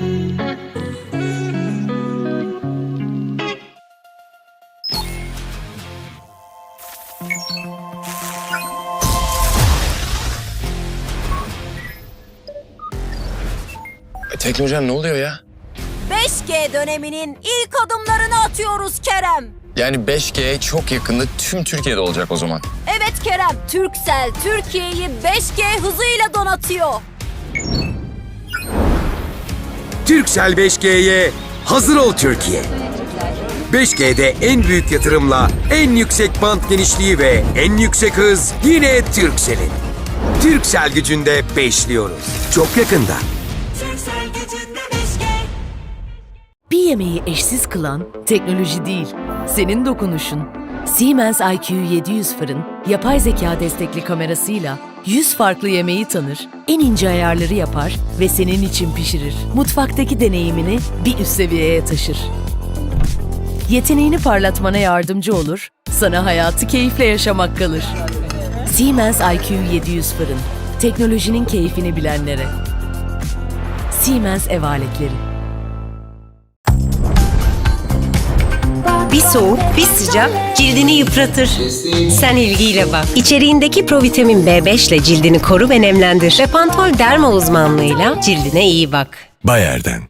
E, Teknolojiden ne oluyor ya? 5G döneminin ilk adımlarını atıyoruz Kerem. Yani 5G çok yakında tüm Türkiye'de olacak o zaman. Evet Kerem, Turkcell Türkiye'yi 5G hızıyla donatıyor. Türksel 5G'ye hazır ol Türkiye. 5G'de en büyük yatırımla en yüksek band genişliği ve en yüksek hız yine Türksel'in. Türksel gücünde beşliyoruz. Çok yakında. Bir yemeği eşsiz kılan teknoloji değil, senin dokunuşun. Siemens IQ 700 fırın, yapay zeka destekli kamerasıyla 100 farklı yemeği tanır, en ince ayarları yapar ve senin için pişirir. Mutfaktaki deneyimini bir üst seviyeye taşır. Yeteneğini parlatmana yardımcı olur, sana hayatı keyifle yaşamak kalır. Siemens IQ 700 fırın, teknolojinin keyfini bilenlere. Siemens ev aletleri. Bir soğuk, bir sıcak cildini yıpratır. Sen ilgiyle bak. İçeriğindeki provitamin B5 ile cildini koru ve nemlendir. Ve Pantol Derma uzmanlığıyla cildine iyi bak. Bayer'den.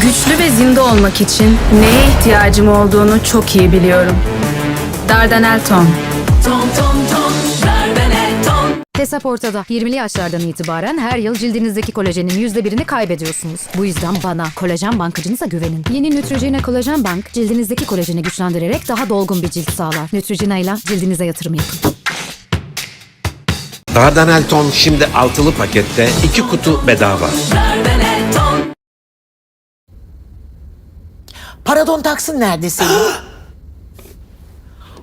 Güçlü ve zinde olmak için neye ihtiyacım olduğunu çok iyi biliyorum. Dardanel Ton. Hesap ortada. 20'li yaşlardan itibaren her yıl cildinizdeki kolajenin %1'ini kaybediyorsunuz. Bu yüzden bana, kolajen bankacınıza güvenin. Yeni Neutrogena Kolajen Bank, cildinizdeki kolajeni güçlendirerek daha dolgun bir cilt sağlar. Neutrogena ile cildinize yatırım yapın. Dardanel Ton şimdi altılı pakette iki kutu bedava. Parodontaksın nerede senin?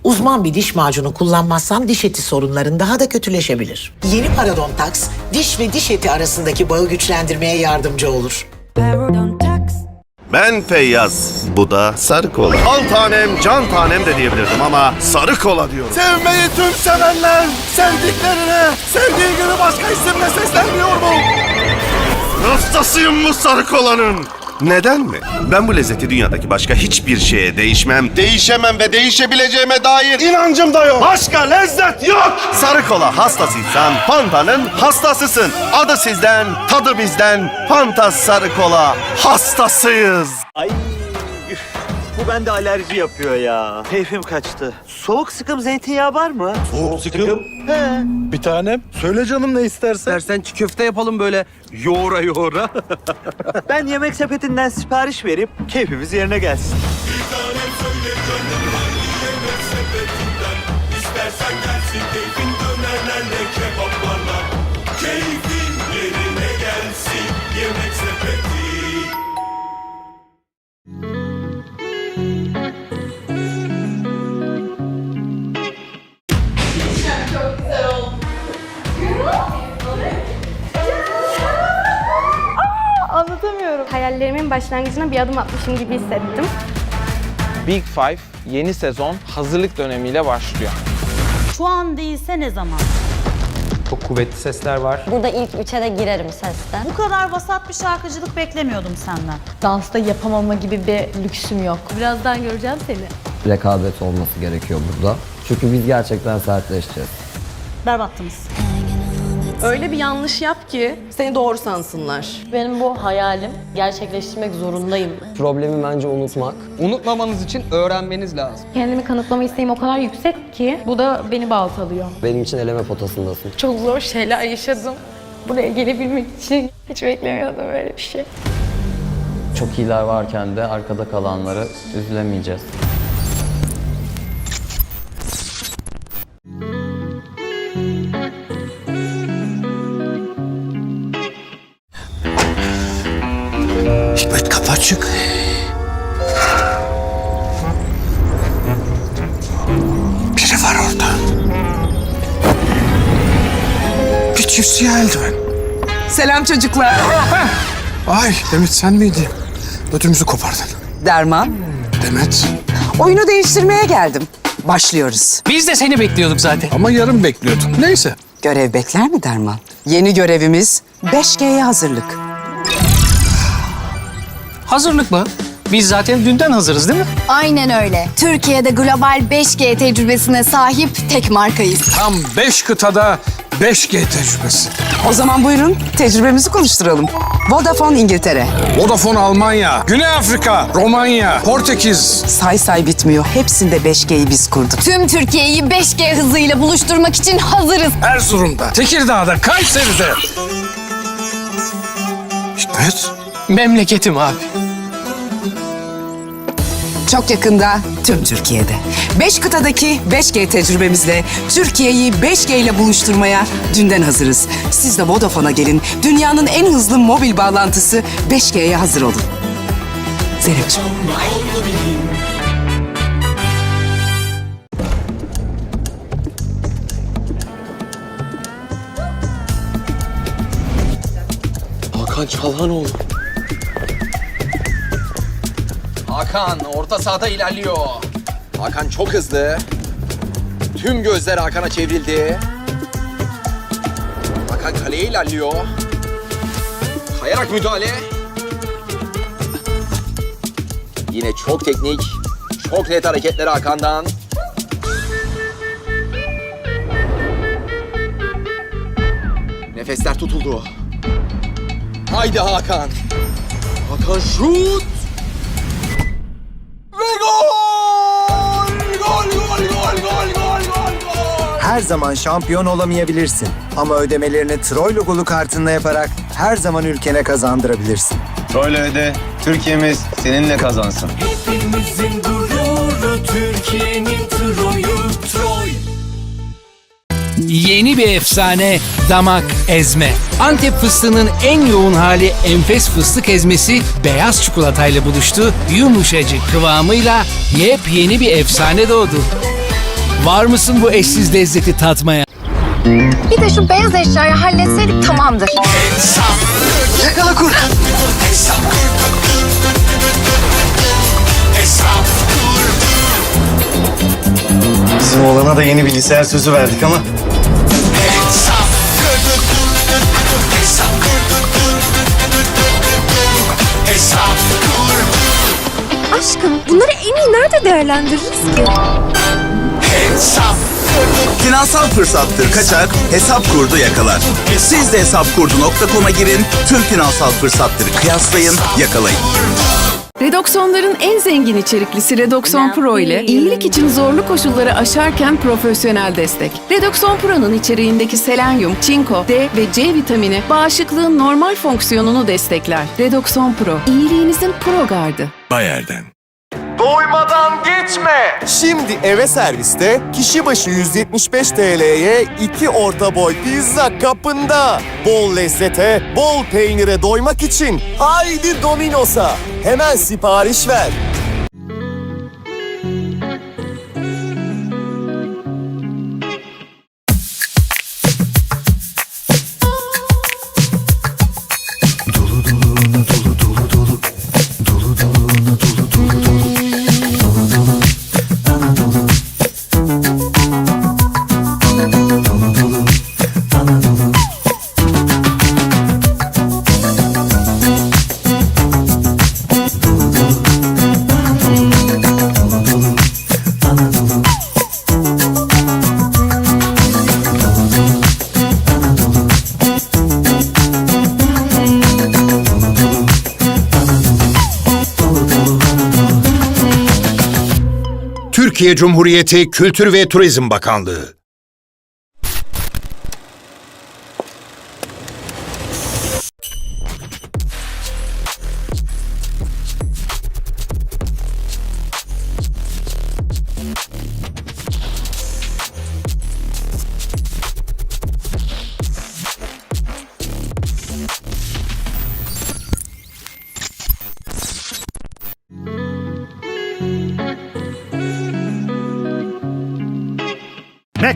Uzman bir diş macunu kullanmazsan diş eti sorunların daha da kötüleşebilir. Yeni Parodontax, diş ve diş eti arasındaki bağı güçlendirmeye yardımcı olur. Ben Feyyaz. Bu da sarı kola. Al tanem, can tanem de diyebilirdim ama sarı kola diyorum. Sevmeyi tüm sevenler, sevdiklerine, sevdiği gibi başka isimle seslenmiyor mu? Hastasıyım bu sarı kolanın. Neden mi? Ben bu lezzeti dünyadaki başka hiçbir şeye değişmem. Değişemem ve değişebileceğime dair inancım da yok. Başka lezzet yok. Sarı kola hastasıysan Fanta'nın hastasısın. Adı sizden, tadı bizden. Fanta sarı kola hastasıyız. Bu bende alerji yapıyor ya. Keyfim kaçtı. Soğuk sıkım zeytinyağı var mı? Soğuk sıkım. He. Bir tanem. Söyle canım ne istersen. Dersen çiğ köfte yapalım böyle yoğura yoğura. ben yemek sepetinden sipariş verip keyfimiz yerine gelsin. Anlatamıyorum. Başlangıcına bir adım atmışım gibi hissettim. Big Five yeni sezon hazırlık dönemiyle başlıyor. Şu an değilse ne zaman? Çok kuvvetli sesler var. Burada ilk üçe de girerim sesten. Bu kadar vasat bir şarkıcılık beklemiyordum senden. Dansta yapamama gibi bir lüksüm yok. Birazdan göreceğim seni. Rekabet olması gerekiyor burada. Çünkü biz gerçekten sertleşeceğiz. Berbattınız. Öyle bir yanlış yap ki seni doğru sansınlar. Benim bu hayalim gerçekleştirmek zorundayım. Problemi bence unutmak. Unutmamanız için öğrenmeniz lazım. Kendimi kanıtlama isteğim o kadar yüksek ki bu da beni baltalıyor. Benim için eleme potasındasın. Çok zor şeyler yaşadım. Buraya gelebilmek için hiç beklemiyordum böyle bir şey. Çok iyiler varken de arkada kalanları üzülemeyeceğiz. Açık. Biri var orada. Bir çift siyah eldiven. Selam çocuklar. Ay Demet sen miydin? Ödümüzü kopardın. Derman. Demet. Oyunu değiştirmeye geldim. başlıyoruz. Biz de seni bekliyorduk zaten. Ama yarın bekliyordum. Neyse. Görev bekler mi Derman? Yeni görevimiz 5G'ye hazırlık. Hazırlık mı? Biz zaten dünden hazırız değil mi? Aynen öyle. Türkiye'de global 5G tecrübesine sahip tek markayız. Tam 5 kıtada 5G tecrübesi. O zaman buyurun tecrübemizi konuşturalım. Vodafone İngiltere. Vodafone Almanya, Güney Afrika, Romanya, Portekiz. Say say bitmiyor. Hepsinde 5G'yi biz kurduk. Tüm Türkiye'yi 5G hızıyla buluşturmak için hazırız. Erzurum'da, Tekirdağ'da, Kayseri'de. Hikmet, Memleketim abi. Çok yakında tüm Türkiye'de. 5 kıtadaki 5G tecrübemizle Türkiye'yi 5G ile buluşturmaya dünden hazırız. Siz de Vodafone'a gelin. Dünyanın en hızlı mobil bağlantısı 5G'ye hazır olun. Zeynep'ciğim. Hakan Çalhanoğlu. Hakan orta sahada ilerliyor. Hakan çok hızlı. Tüm gözler Hakan'a çevrildi. Hakan kaleye ilerliyor. Kayarak müdahale. Yine çok teknik, çok net hareketler Hakan'dan. Nefesler tutuldu. Haydi Hakan. Hakan şut. Ve gol! Gol, gol, gol, gol, gol, gol, gol! Her zaman şampiyon olamayabilirsin. Ama ödemelerini Troy logolu kartınla yaparak her zaman ülkene kazandırabilirsin. Troy'la öde. Türkiye'miz seninle kazansın. Hepimizin gururu Türkiye'nin Troy'u Troy. Yeni bir efsane damak ezme. Antep fıstığının en yoğun hali enfes fıstık ezmesi beyaz çikolatayla buluştu. Yumuşacık kıvamıyla yepyeni bir efsane doğdu. Var mısın bu eşsiz lezzeti tatmaya? Bir de şu beyaz eşyayı halletseydik tamamdır. Yakala kurt. Bizim oğlana da yeni bilgisayar sözü verdik ama bunları en iyi nerede değerlendiririz ki? Finansal fırsattır kaçak, hesap kurdu yakalar. Siz de hesapkurdu.com'a girin, tüm finansal fırsatları kıyaslayın, yakalayın. Redoxonların en zengin içeriklisi Redoxon Pro ile iyilik için zorlu koşulları aşarken profesyonel destek. Redoxon Pro'nun içeriğindeki selenyum, çinko, D ve C vitamini bağışıklığın normal fonksiyonunu destekler. Redoxon Pro, iyiliğinizin pro gardı. Bayer'den. Doymadan geçme. Şimdi eve serviste kişi başı 175 TL'ye iki orta boy pizza kapında. Bol lezzete, bol peynire doymak için haydi Domino's'a. Hemen sipariş ver. Türkiye Cumhuriyeti Kültür ve Turizm Bakanlığı.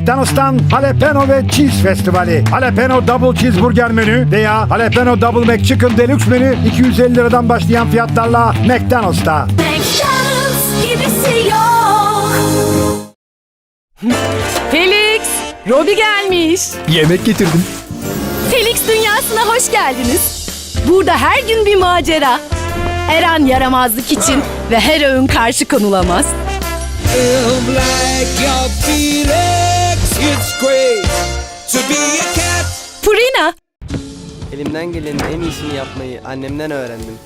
McDonald's'tan Jalapeno ve Cheese Festivali. Jalapeno Double Cheeseburger menü veya Jalapeno Double McChicken Deluxe menü 250 liradan başlayan fiyatlarla McDonald's'ta. McDonald's gibisi yok. Felix, Robi gelmiş. Yemek getirdim. Felix dünyasına hoş geldiniz. Burada her gün bir macera. Her an yaramazlık için ve her öğün karşı konulamaz. Purina, Elimden gelenin en iyisini yapmayı annemden öğrendim.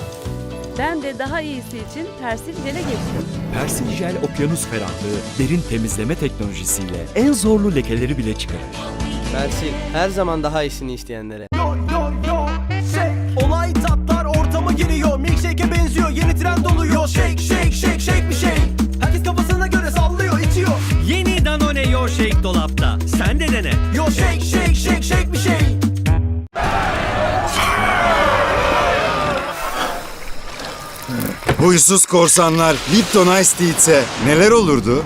Ben de daha iyisi için Persil Jel'e geçtim. Persil Jel okyanus ferahlığı derin temizleme teknolojisiyle en zorlu lekeleri bile çıkarır. Persil her zaman daha iyisini isteyenlere. Olay tatlar ortama giriyor Milkshake'e benziyor yeni trend oluyor Shake shake shake shake dolapta. Sen de dene. Yo shake shake shake shake bir şey Huysuz korsanlar Lipton Ice Tea içse neler olurdu?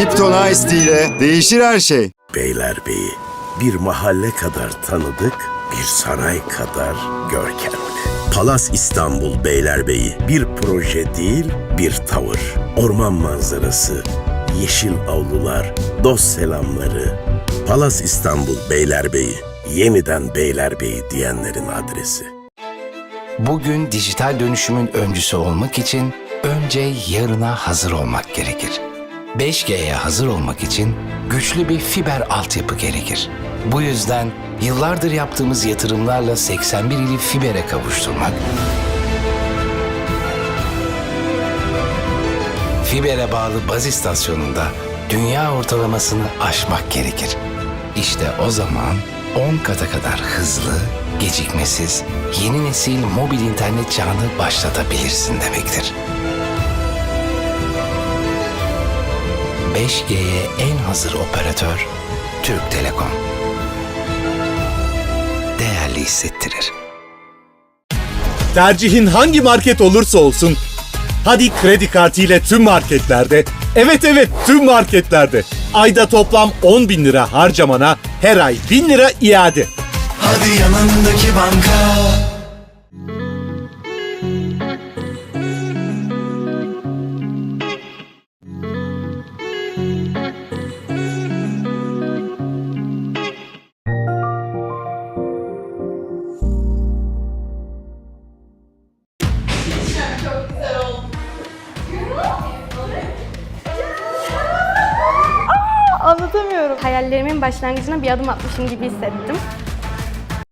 Lipton Ice Tea ile değişir her şey. Beylerbeyi bir mahalle kadar tanıdık, bir saray kadar görkemli. Palas İstanbul Beylerbeyi bir proje değil, bir tavır. Orman manzarası, yeşil avlular, dost selamları. Palas İstanbul Beylerbeyi, yeniden Beylerbeyi diyenlerin adresi. Bugün dijital dönüşümün öncüsü olmak için önce yarına hazır olmak gerekir. 5G'ye hazır olmak için güçlü bir fiber altyapı gerekir. Bu yüzden yıllardır yaptığımız yatırımlarla 81 ili fibere kavuşturmak, fibere bağlı baz istasyonunda dünya ortalamasını aşmak gerekir. İşte o zaman 10 kata kadar hızlı, gecikmesiz, yeni nesil mobil internet çağını başlatabilirsin demektir. 5G'ye en hazır operatör Türk Telekom. Değerli hissettirir. Tercihin hangi market olursa olsun Hadi kredi kartı ile tüm marketlerde, evet evet tüm marketlerde ayda toplam 10 bin lira harcamana her ay 1000 lira iade. Hadi yanındaki banka Başlangıcına bir adım atmışım gibi hissettim.